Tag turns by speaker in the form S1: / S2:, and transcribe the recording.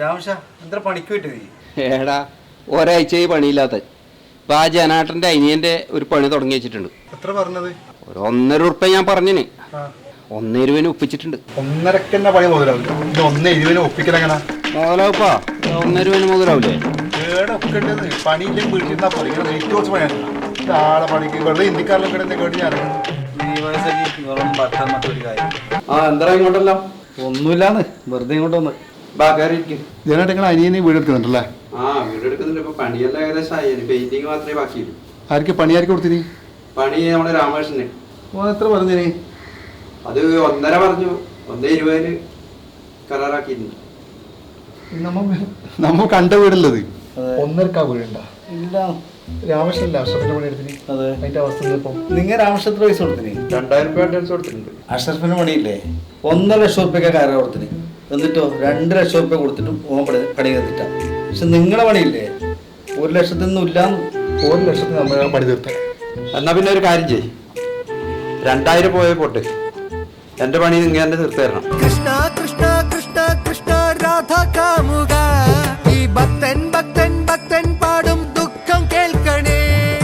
S1: രാമശ എന്താ പണിക്ക് പറ്റി നീ?
S2: ഏടാ ഒരാഴ്ചയായി പണിയില്ലാത്ത. ഇപ്പൊ ആ ജനാട്ടന്റെ അനിയന്റെ ഒരു പണി തുടങ്ങി വെച്ചിട്ടുണ്ട്.
S1: എത്ര പറഞ്ഞത്?
S2: ഒരു ഒന്നര ഉറുപ്പ ഞാൻ പറഞ്ഞിന്. രൂപന് ഒപ്പിച്ചിട്ടുണ്ട്.
S1: ഒന്നരക്കന്നെ പണി മുതലാവില്ല? ഇത് ഒന്ന് ഇരുപതിന് ഒപ്പിക്കലെങ്ങനെ?
S2: മുതലാവുപ്പാ ഒന്നര രൂപന് മുതലാവൂലേ
S1: കേട് ഒപ്പിക്കേണ്ടത് പണിയില്ലെങ്കിൽ വീട്ടിൽ പോലെ ഇങ്ങനെ വെയിറ്റ് കുറച്ച് പണിയാണ് ഇത് ആളെ പണിക്ക് വെറുതെ ഇന്ത്യക്കാരിലൊക്കെ ഇടുന്ന കേട്ട് ഞാൻ
S2: ആ എന്താ ഇങ്ങോട്ടല്ലോ?
S1: ഒന്നുമില്ലാന്ന്. വെറുതെ ഇങ്ങോട്ട് വന്ന്
S2: ബാ കയറിയിരിക്കും
S1: ജനായിട്ട് നിങ്ങൾ അനിയനെ വീട് എടുക്കുന്നുണ്ടല്ലേ?
S2: ആ വീട് എടുക്കുന്നുണ്ട്. ഇപ്പൊ പണിയെല്ലാം ഏകദേശം ആയി. പെയിന്റിങ് മാത്രമേ ബാക്കിയുള്ളൂ.
S1: ആർക്ക് പണിയാർക്ക് കൊടുത്തിനി?
S2: പണി നമ്മുടെ രാമകൃഷ്ണന്.
S1: ഓൻ എത്ര പറഞ്ഞിനി?
S2: അത് ഒന്നര പറഞ്ഞു. ഒന്നേ ഇരുപതിന് കരാറാക്കിയിട്ടുണ്ട്.
S1: നമ്മ നമ്മ കണ്ട വീടല്ലത്.
S3: അതെ.
S1: ഒന്നരക്കാ വീടുണ്ട?
S3: ഇല്ല.
S1: പണി എടുത്തിന്? അതിന്റെ അവസ്ഥ
S3: നിങ്ങൾ പൈസ കൊടുത്തിന്?
S2: രണ്ടായിരം രൂപ അഡ്വാൻസ് കൊടുത്തിട്ടുണ്ട്.
S3: അഷറഫിന് പണിയില്ലേ? ഒന്നര ലക്ഷം റുപ്യക്ക് കാര കൊടുത്തിന്. എന്നിട്ടോ രണ്ട് ലക്ഷം റുപ്യ കൊടുത്തിട്ടും ഓൻ പണി പണി തീർത്തിട്ട. പക്ഷെ നിങ്ങളെ പണിയില്ലേ? ഒരു ലക്ഷത്തിനൊന്നും ഇല്ലാന്ന്
S1: ഒരു ലക്ഷത്തിന് നമ്മൾ പണി തീർത്ത.
S2: എന്നാ പിന്നെ ഒരു കാര്യം ചെയ് രണ്ടായിരം പോയ പോട്ടെ. എന്റെ പണി നിങ്ങൾ തീർത്തു
S4: തീർത്ത്